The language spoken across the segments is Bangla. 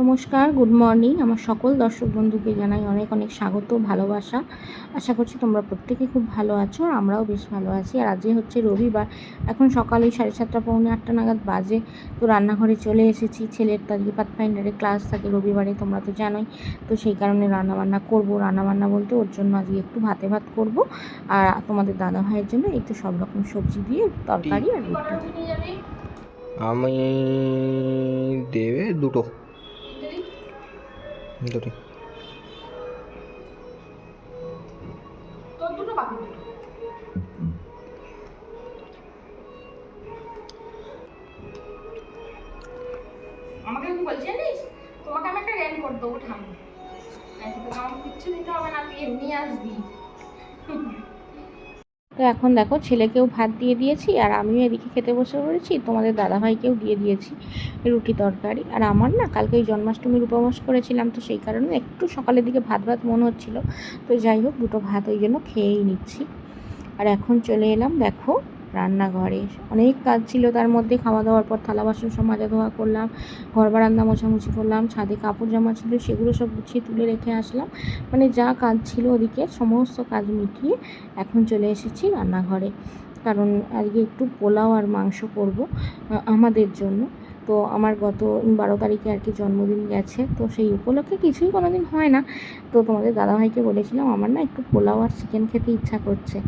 নমস্কার গুড মর্নিং আমার সকল দর্শক বন্ধুকে জানাই অনেক অনেক স্বাগত, ভালোবাসা। আশা করছি তোমরা প্রত্যেকে খুব ভালো আছো, আর আমরাও বেশ ভালো আছি। আর আজকে হচ্ছে রবিবার, এখন সকালে সাড়ে সাতটা, পৌনে আটটা নাগাদ বাজে। তো রান্নাঘরে চলে এসেছি, ছেলের তো আজকে পাথফাইন্ডারে ক্লাস থাকে রবিবারে, তোমরা তো জানোই। তো সেই কারণে রান্নাবান্না করব, রান্নাবান্না বলতে ওর জন্য আজকে একটু ভাতে ভাত করব। আর তোমাদের দাদা ভাইয়ের জন্য একটু সব রকম সবজি দিয়ে তরকারি আর আমি দেবে দুটো। দুটো তো এখন দেখো ছেলেকেও ভাত দিয়ে দিয়েছি আর আমিও এদিকে খেতে বসে পড়েছি, তোমাদের দাদাভাইকেও দিয়ে দিয়েছি রুটি তরকারি। আর আমার না কালকে ওই জন্মাষ্টমীর উপবাস করেছিলাম তো সেই কারণে একটু সকালের দিকে ভাত ভাত মনে হচ্ছিল। তো যাই হোক দুটো ভাত ওই জন্য খেয়েই নিচ্ছি। আর এখন চলে এলাম দেখো রান্নাঘরে। অনেক কাজ ছিল তার মধ্যে খাওয়া দাওয়ার পর থালা বাসন সব মাজা ধোয়া করলাম ঘর বারান্দা মোছামুছি করলাম, ছাদে কাপড় জামা ছিল, সেগুলো সব গুছিয়ে তুলে রেখে আসলাম। মানে যা কাজ ছিল ওদিকে, সমস্ত কাজ মিটিয়ে এখন চলে এসেছি রান্নাঘরে। কারণ আজকে একটু পোলাও আর মাংস করব আমাদের জন্য। তো আমার গত বারো তারিখে আর কি জন্মদিন গেছে। তো সেই উপলক্ষে কিছুই কোনো দিন হয় না। তো তোমাদের দাদাভাইকে বলেছিলাম, আমার না একটু পোলাও আর চিকেন খেতে ইচ্ছা করছে।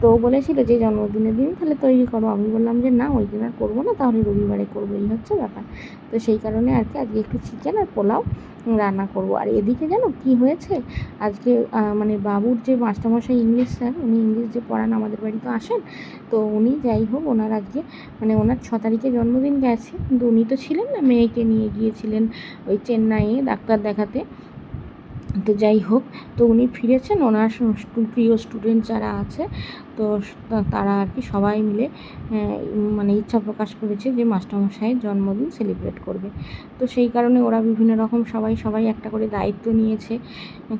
তো বলেছিল যে, জন্মদিনের দিন তাহলে তৈরি করো। আমি বললাম যে, না, ওই দিন আর করব না, তাহলে রবিবারে করব। এই হচ্ছে ব্যাপার। তো সেই কারণে আর কি আজকে একটু চিকেন আর পোলাও রান্না করব। আর এদিকে জানো কি হয়েছে? আজকে মানে বাবুর যে মাস্টারমশাই ইংলিশ স্যার, উনি ইংলিশ যে পড়ান, আমাদের বাড়িতে আসেন। তো উনি যাই হোক, ওনার আজকে মানে ওনার ছ তারিখে জন্মদিন গেছে। কিন্তু উনি তো ছিলেন না, মেয়েকে নিয়ে গিয়েছিলেন ওই চেন্নাইয়ে ডাক্তার দেখাতে। তো যাই হোক, তো উনি ফিরেছেন, ওনার প্রিয় স্টুডেন্ট যারা আছে, তো তারা আর কি সবাই মিলে মানে ইচ্ছা প্রকাশ করেছে যে মাস্টারমশাইয়ের জন্মদিন সেলিব্রেট করবে। তো সেই কারণে ওরা বিভিন্ন রকম সবাই সবাই একটা করে দায়িত্ব নিয়েছে,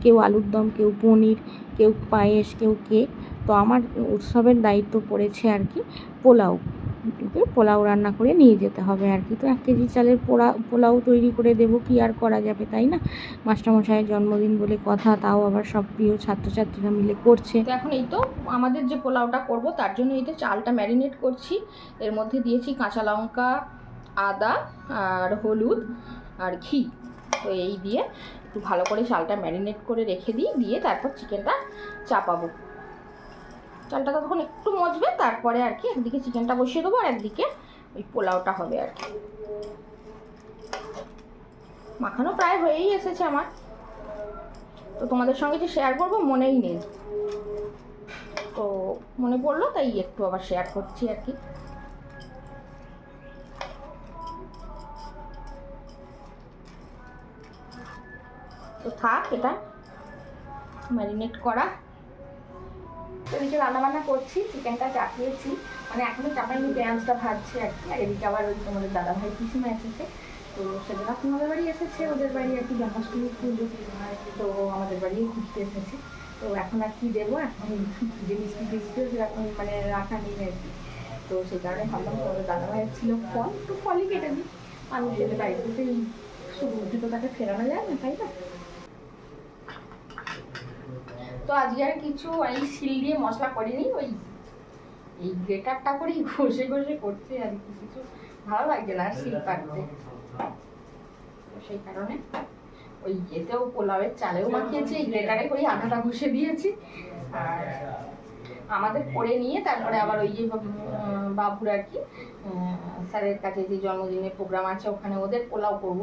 কেউ আলুর দম, কেউ পনির, কেউ পায়েস, কেউ কেক। তো আমার উৎসবের দায়িত্ব পড়েছে আর কি পোলাও। ওকে পোলাও রান্না করে নিয়ে যেতে হবে আর কি। তো এক কেজি চালের পোড়া, পোলাও তৈরি করে দেবো, কি আর করা যাবে তাই না? মাস্টারমশাইয়ের জন্মদিন বলে কথা, তাও আবার সব প্রিয় ছাত্রছাত্রীরা মিলে করছে। তো এখন এই তো আমাদের যে পোলাওটা করব, তার জন্য এই তো চালটা ম্যারিনেট করছি। এর মধ্যে দিয়েছি কাঁচা লঙ্কা, আদা আর হলুদ আর ঘি। তো এই দিয়ে একটু ভালো করে চালটা ম্যারিনেট করে রেখে দিই, দিয়ে তারপর চিকেনটা চাপাবো। চালটা তখন একটু মজবে, তারপরে আর কি একদিকে চিকেনটা বসিয়ে দেবো আর একদিকে ওই পোলাওটা হবে আর কি। মাখানো প্রায় হয়েই এসেছে আমার। তো তোমাদের সঙ্গে যে শেয়ার করব মনেই নেই। তো মনে পড়ল, তাই একটু আবার শেয়ার করছি আর কি। তো থাক এটা ম্যারিনেট করা। তো এদিকে রান্নাবান্না করছি, চিকেনটা চাপিয়েছি মানে এখনও চাপাইনি পেঁয়াজটা ভাজছে আর কি। আর এদিকে আবার ওই তোমাদের দাদাভাই পিসিমা এসেছে। তো সেদিন তোমাদের বাড়ি এসেছে, ওদের বাড়ি আর কি জন্মাষ্টমী পুজো। তো আমাদের বাড়িও ঘুরতে এসেছে। তো এখন আর কি দেবো? এখন মিষ্টি টিষ্টিও সেরকম মানে রাখা নেই আর কি। তো সেই কারণে ভাবলাম তোমাদের দাদা ভাইয়ের ছিল ফল, একটু ফলই কেটে দিই। মানুষ যদি বাড়িতে সেই শুধু উঠে তো তাকে ফেরানো যায় না, তাই না? তো আজকে আর কিছু এই শিল দিয়ে মশলা করিনি ওই এই গ্রেটারটা করেই ঘষে ঘষে করছে আর কি কিছু ভালো লাগছে না শিল পাকতে তো সেই কারণে ওই এতেও পোলাওয়ের চালেও মাখিয়েছি এই গ্রেটারে করেই আটাটা ঘষে দিয়েছি। আর আমাদের করে নিয়ে তারপরে আবার ওই যে বাবুর আর কি স্যারের কাছে যে জন্মদিনের প্রোগ্রাম আছে ওখানে ওদের পোলাও করব।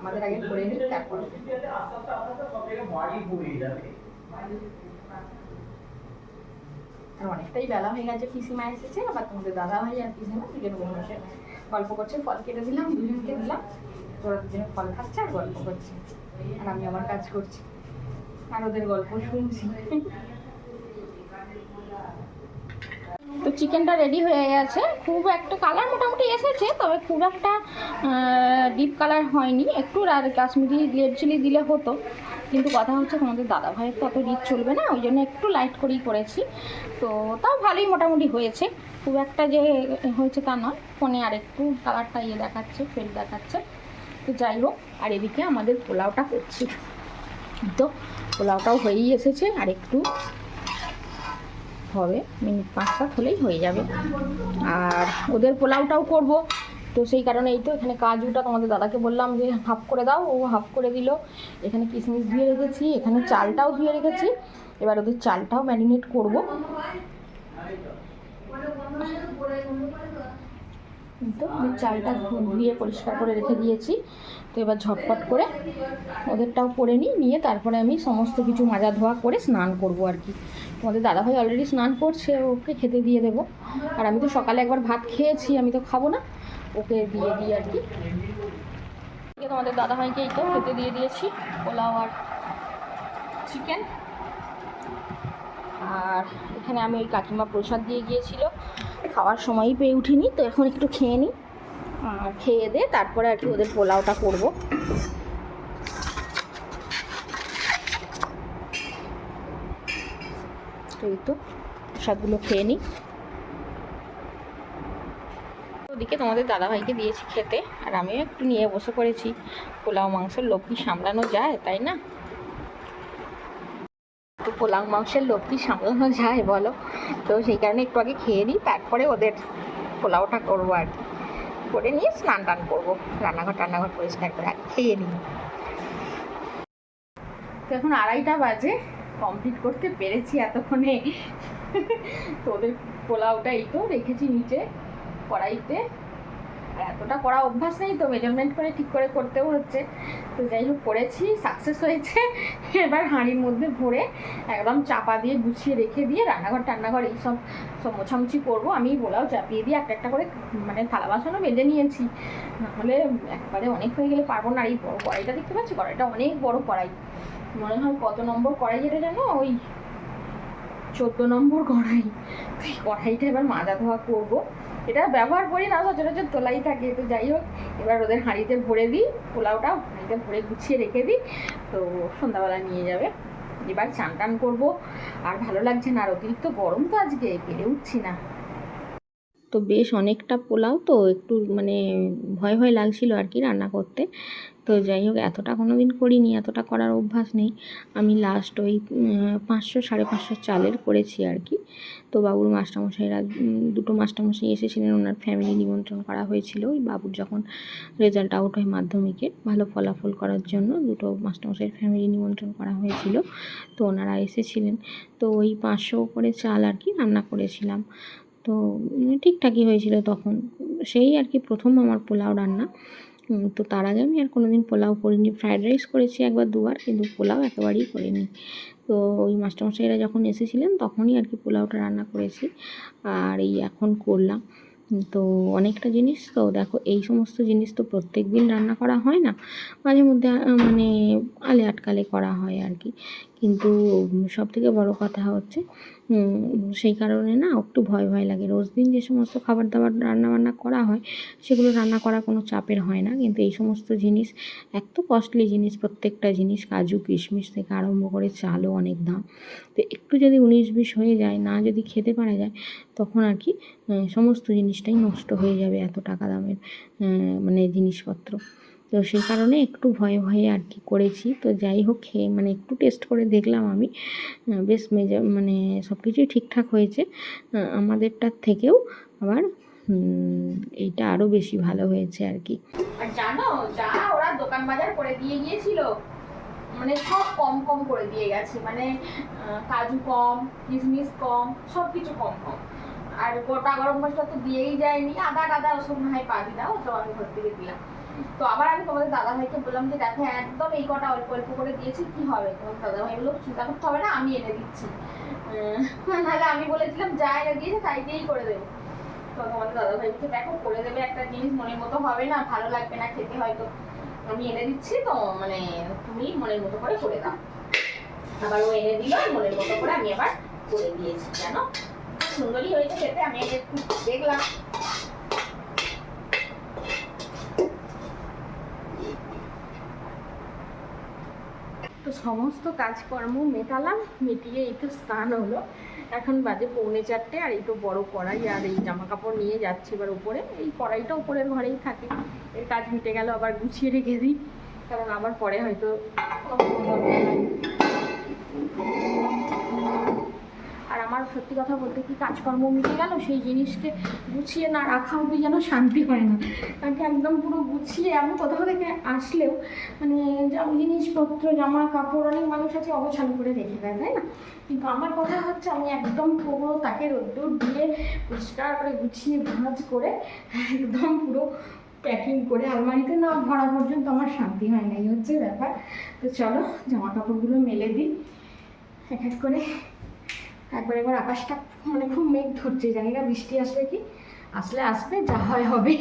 আমাদের আগে করে নিই তারপরে। আর অনেকটাই বেলা হয়ে গেছে, পিসিমা এসেছে, আবার তোমাদের দাদা ভাই আর পিসিমা দুজন বসে গল্প করছে, ফল কেটে দিলাম দুজনকে দিলাম, তোরা দুজনে ফল খাচ্ছে আর গল্প করছে। আর আমি আমার কাজ করছি। আর ওদের গল্প শুনছি। তো চিকেনটা রেডি হয়ে গেছে। খুব একটা কালার মোটামুটি এসেছে, তবে খুব একটা ডিপ কালার হয়নি। একটু আর কাশ্মীরি রেড চিলি দিলে হতো। কিন্তু কথা হচ্ছে তোমাদের দাদা ভাইয়ের তো অত রিচ চলবে না, ওই জন্য একটু লাইট করেই করেছি। তো তাও ভালোই মোটামুটি হয়েছে। খুব একটা যে হয়েছে তা নয়, ফোনে আর একটু কালারটা ইয়ে দেখাচ্ছে ফেল দেখাচ্ছে। তো যাই হোক, আর এদিকে আমাদের পোলাওটা করছি তো পোলাওটাও হয়েই এসেছে, আর একটু হবে। মিনিট পাঁচ সাত হলেই হয়ে যাবে। আর ওদের পোলাওটাও করব। তো সেই কারণে এই তো এখানে কাজুটা তোমাদের দাদাকে বললাম যে, হাফ করে দাও। ও হাফ করে দিল। এখানে কিশমিশ ধুয়ে রেখেছি। এখানে চালটাও ধুয়ে রেখেছি। এবার ওদের চালটাও ম্যারিনেট করব। তো চালটা ধুয়ে পরিষ্কার করে রেখে দিয়েছি। তো এবার ঝটপট করে ওদেরটাও করে নিই। নিয়ে তারপরে আমি সমস্ত কিছু মাজা ধোয়া করে স্নান করব আর কি। তোমাদের দাদাভাই অলরেডি স্নান করছে, ওকে খেতে দিয়ে দেবো। আর আমি তো সকালে একবার ভাত খেয়েছি, আমি তো খাব না। ওকে দিয়ে দিই আর কি। তোমাদের দাদাভাইকে এই তো খেতে দিয়ে দিয়েছি, পোলাও আর চিকেন আর এখানে আমি ওই কাকিমা প্রসাদ দিয়ে গিয়েছিল। খাওয়ার সময়ই পেয়ে উঠিনি, তো এখন একটু খেয়ে নিই। আর খেয়ে দে তারপরে আর কি ওদের পোলাওটা করব। তো এই তো প্রসাদগুলো খেয়ে নিই। ওদিকে তোমাদের দাদাভাইকে দিয়েছি খেতে, আর আমিও একটু নিয়ে বসে পড়েছি। পোলাও মাংসের লোক সামলানো যায়, তাই না? তো পোলাও মাংসের লোক সামলানো যায়, বলো। তো সেই কারণে একটু আগে খেয়ে নিই, তারপরে ওদের পোলাওটা করব আর কি। করে নিয়ে স্নান টান করব, রান্নাঘর টান্নাঘর পরিষ্কার করে আগে খেয়ে নিই। তো এখন আড়াইটা বাজে কমপ্লিট করতে পেরেছি এতক্ষণে। তো ওদের পোলাওটা এই তো রেখেছি নিচে কড়াইতে। আর এতটা করা অভ্যাস নেই তো মেজারমেন্ট করে ঠিক করে করতেও হচ্ছে। তো যাই হোক, করেছি সাকসেস হয়েছে। এবার হাঁড়ির মধ্যে ভরে একদম চাপা দিয়ে গুছিয়ে রেখে দিয়ে রান্নাঘর টান্নাঘর এইসব সব মোছামুছি করব। আমি পোলাও চাপিয়ে দিয়ে একটা একটা করে মানে থালা বাসনও বেঁধে নিয়েছি। নাহলে একবারে অনেক হয়ে গেলে পারব না। আর এই বড় কড়াইটা দেখতে পাচ্ছি? কড়াইটা অনেক বড় কড়াই। মনে হয় কত নম্বর কড়াই যেটা জানো? ওই চোদ্দ নম্বর কড়াই। তো এই কড়াইটা এবার মাজা ধোয়া করব। এটা ব্যবহার করি না, সচরাচর তোলাই থাকে। তো যাই হোক, এবার ওদের হাঁড়িতে ভরে দিই, পোলাওটা হাঁড়িতে ভরে গুছিয়ে রেখে দিই। তো সন্ধ্যাবেলা নিয়ে যাবে। এবার চান টান করব। আর ভালো লাগছে না, আর অতিরিক্ত গরম তো আজকে পেরে উঠছি না। তো বেশ অনেকটা পোলাও তো একটু মানে ভয় ভয় লাগছিল আর কি রান্না করতে। তো যাই হোক, এতটা কোনো দিন করিনি, এতটা করার অভ্যাস নেই। আমি লাস্ট ওই পাঁচশো, সাড়ে পাঁচশো চালের করেছি আর কি। তো বাবুর মাস্টারমশাইরা দুটো মাস্টারমশাই এসেছিলেন, ওনার ফ্যামিলি নিমন্ত্রণ করা হয়েছিল। ওই বাবুর যখন রেজাল্ট আউট হয় মাধ্যমিকে, ভালো ফলাফল করার জন্য দুটো মাস্টারমশাইয়ের ফ্যামিলি নিমন্ত্রণ করা হয়েছিল। তো ওনারা এসেছিলেন। তো ওই পাঁচশো করে চাল আর কি রান্না করেছিলাম। তো ঠিকঠাকই হয়েছিল তখন। সেই আর কি প্রথম আমার পোলাও রান্না। তো তার আগে আমি আর কোনো দিন পোলাও করিনি। ফ্রায়েড রাইস করেছি একবার দুবার, কিন্তু পোলাও একেবারেই করিনি। তো ওই মাস্টারমশাইরা যখন এসেছিলেন, তখনই আর কি পোলাওটা রান্না করেছি আর এই এখন করলাম। তো অনেকটা জিনিস, তো দেখো এই সমস্ত জিনিস তো প্রত্যেক দিন রান্না করা হয় না। মাঝে মধ্যে মানে আলে আটকালে করা হয় আর কি। কিন্তু সব থেকে বড় কথা হচ্ছে সেই কারণে না একটু ভয় ভয় লাগে। রোজ দিন যে সমস্ত খাবার দাবার রান্না বান্না করা হয়, সেগুলো রান্না করা কোনো চাপের হয় না। কিন্তু এই সমস্ত জিনিস, এক তো কস্টলি জিনিস, প্রত্যেকটা জিনিস, কাজু, কিশমিশ থেকে আরম্ভ করে চালও অনেক দাম। তো একটু যদি উনিশ বিশ হয়ে যায়, না যদি খেতে পারা যায়, তখন আর কি সমস্ত জিনিসটাই নষ্ট হয়ে যাবে এত টাকা দামের মানে জিনিসপত্র। তো সেই কারণে একটু ভয়ে ভয়ে আর কি করেছি। তো যাই হোক খেয়ে মানে একটু টেস্ট করে দেখলাম আমি। বেশ মেজা মানে সব কিছুই ঠিকঠাক হয়েছে। আমাদেরটার থেকেও আবার এইটা আরও বেশি ভালো হয়েছে আর কি। আর জানো, যা ওরা দোকান বাজার করে দিয়ে গিয়েছিল মানে সব কম কম করে দিয়ে গেছে। মানে কাজু কম, কিশমিশ কম, সব কিছু কম কম। আর গোটা গরম মশলা তো দিয়েই যায়নি। আদা টাদা ওসব না হয় পাবি না, ওসব আমি ঘর থেকে দিলাম। তো আবার আমি তোমাদের দাদা ভাইকে বললাম যে দেখো একদম এই কটা অল্প অল্প করে দিয়েছি, কি হবে? তোমার দাদা ভাই বলল চিন্তা করতে হবে না, আমি এনে দিচ্ছি। নাহলে আমি বলেছিলাম যা এনে দিয়েছে তাই দিয়েই করে দেবো। তো তোমাদের দাদা ভাই বলছে দেখো, করে দেবে একটা জিনিস, মনের মতো হবে না, ভালো লাগবে না, খেতে হয়তো। আমি এনে দিচ্ছি, তো মানে তুমি মনের মতো করে করে দাও। আবার ও এনে দিল, মনের মতো করে আমি আবার করে দিয়েছি, জানো? সুন্দরই হয়েছে খেতে, আমি একটু দেখলাম। তো সমস্ত কাজকর্ম মেটালাম, মেটিয়ে এই তো স্নান হলো। এখন বাজে পৌনে চারটে, আর এই তো বড় কড়াই আর এই জামা কাপড় নিয়ে যাচ্ছি এবার উপরে। এই কড়াইটা উপরের ঘরেই থাকে। এর কাজ মিটে গেল, আবার গুছিয়ে রেখে দিই। কারণ আবার পরে হয়তো হয়। আর আমার সত্যি কথা বলতে কি কাজকর্ম মিটে গেল? সেই জিনিসকে গুছিয়ে না রাখা অব্দি যেন শান্তি হয় না। তাকে একদম পুরো গুছিয়ে আমি কোথাও থেকে আসলেও মানে জিনিসপত্র জামা কাপড় অনেক মানুষ আছে অগোছালো করে রেখে দেয়, তাই না? কিন্তু আমার কথা হচ্ছে আমি একদম পুরো তাকে রোদ্দুর দিয়ে পরিষ্কার করে গুছিয়ে, ভাঁজ করে একদম পুরো প্যাকিং করে আলমারিতে না ভরা পর্যন্ত আমার শান্তি হয় না এই হচ্ছে ব্যাপার। তো চলো জামা কাপড়গুলো মেলে দিই। এক এক করে একবার একবার আকাশটা মানে খুব মেঘ ধরছে, জানি না বৃষ্টি আসবে কি? আসলে আসবে, যা হয় হবে।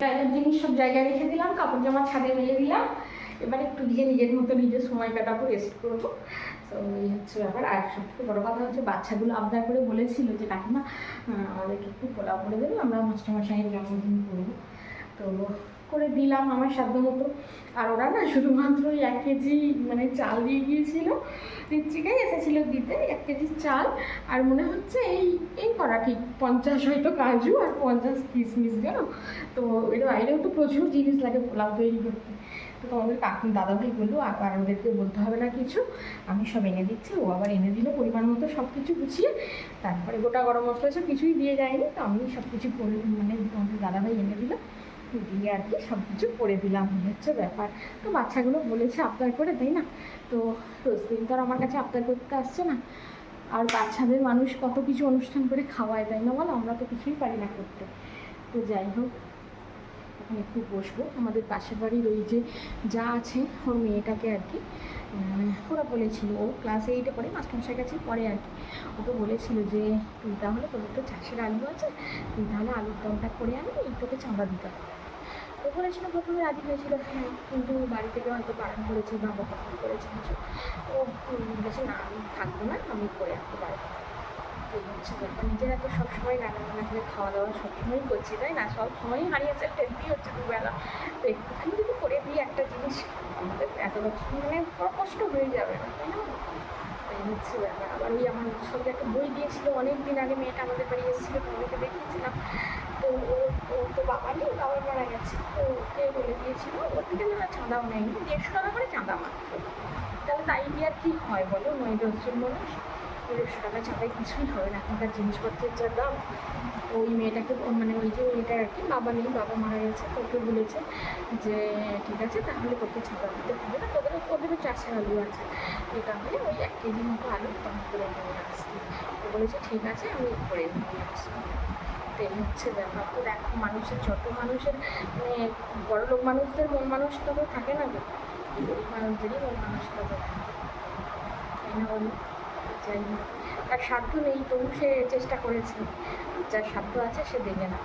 টাইলের জিনিস সব জায়গায় রেখে দিলাম, কাপড় জামা ছাদে মেলে দিলাম। এবার একটু গিয়ে নিজের মতো নিজের সময় কাটাবো রেস্ট করব। তো এই হচ্ছে ব্যাপার। আর সবথেকে বড়ো কথা হচ্ছে, বাচ্চাগুলো আবদার করে বলেছিল যে, কাকিমা আমাদেরকে একটু পোলাও করে দেবে, আমরা মাস্টারমশাইয়ের জন্মদিন করব। তো করে দিলাম আমার সাধ্য মতো। আর ওরা না শুধুমাত্র এক কেজি মানে চাল দিয়ে গিয়েছিল রিচিকাই এসেছিল দিতে এক কেজি চাল। আর মনে হচ্ছে এই এই করা ঠিক পঞ্চাশ হয়তো কাজু আর পঞ্চাশ কিশমিশ, জানো? তো এর বাইরেও তো প্রচুর জিনিস লাগে পোলাও তৈরি করতে। তো তোমাদের কাকু দাদাভাই বলল আবার ওদেরকে বলতে হবে না কিছু। আমি সব এনে দিচ্ছি, ও আবার এনে দিল পরিমাণ মতো সব কিছু গুছিয়ে। তারপরে গোটা গরম মশলা সব কিছুই দিয়ে যায়নি, তো আমি সব কিছু মানে তোমাদের দাদাভাই এনে দিল। দিয়ে আর কি সব কিছু করে দিলাম হচ্ছে ব্যাপার। তো বাচ্চাগুলো বলেছে আবদার করে, তাই না? তো রোজ দিন তো আর আমার কাছে আবদার করতে আসছে না। আর বাচ্চাদের মানুষ কত কিছু অনুষ্ঠান করে খাওয়ায়, তাই না বলো? আমরা তো কিছুই পারি না করতে। তো যাই হোক, এখন একটু বসবো। আমাদের পাশের বাড়ির ওই যে যা আছে, ওর মেয়েটাকে আর কি ওরা বলেছিল, ও ক্লাস এইটে পড়ে মাস্টারমশাই কাছে পড়ে আর কি। ওকে বলেছিল যে, তুই তাহলে তোদের তো চাষের আলু আছে, তুই তাহলে আলুর দমটা করে আনবি তোকে চাঁদা দিতে হবে। বলেছিল প্রথমে রাজি হয়েছিল হ্যাঁ কিন্তু বাড়ি থেকে হয়তো বারণ করেছে বা বকাবকি করেছে কিছু। ও বলেছে, না, আমি থাকব না, আমি করে আসতে পারব এই হচ্ছে নিজেরা তো সবসময় রান্না বান্না করে খাওয়া দাওয়া সবসময়ই করছি, তাই না? সবসময়ই হারিয়েছে, টেনতেই হচ্ছে দুবেলা। তো একটুখানি যদি করে দিই একটা জিনিস, আমাদের এত বছর মানে কষ্ট হয়ে যাবে না, তাই না? এই হচ্ছে ব্যাপার। আবার ওই আমার সঙ্গে একটা বই দিয়েছিল অনেক দিন আগে মেয়েটা আমাদের বাড়ি এসেছিল তোমাদেরকে দেখিয়েছিলাম। ও তো বাবা নেই বাবা মারা গেছে তো ওকে বলে দিয়েছিল ওর থেকে যেন চাঁদাও নেয়নি দেড়শো টাকা করে চাঁদা মাত্র তাহলে তাই দিয়ে আর হয় বলো নয় দশজন মানুষ দেড়শো টাকা চাঁদায় কিছুই হবে না এখনকার জিনিসপত্রের যা দাম ওই মেয়েটাকে মানে ওই যে মেয়েটার আর কি বাবা নেই বাবা মারা গেছে তো ওকে বলেছে যে ঠিক আছে তাহলে তোকে চাঁদা দিতে হবে না তোদের ওদেরও চাষের আলু আছে তো তাহলে ওই এক কেজি মতো আলু দাম করে নিয়ে আসবি ও বলেছে ঠিক আছে আমি করে নিয়ে আসব তো হচ্ছে ব্যাপার। তো দেখো, মানুষের যত মানুষের মানে বড় লোক মানুষদের মন মানসিকতা থাকে না গো। গরিব মানুষদেরই মন মানসিকতা থাকে। তাই না বলো? যাই তার সাধ্য নেই, তবু সে চেষ্টা করেছে। যার সাধ্য আছে, সে দেবে না।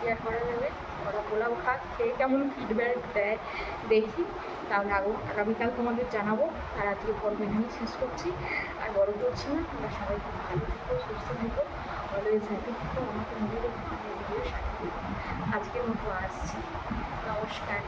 কি আর করা যাবে? ওরা পোলাও খাক, খেয়ে কেমন ফিডব্যাক দেয়, দেখি। তাহলে আগো, আগামীকাল তোমাদের জানাব। আর আজকে পর্ব এখানেই শেষ করছি। আর বড় করছি না, তোমরা সবাই খুব ভালো থেকো, সুস্থ থেকো। অলওয়েজ হ্যাপি থেকো আমাকে মনে রেখে। আজকের মতো আসছি নমস্কার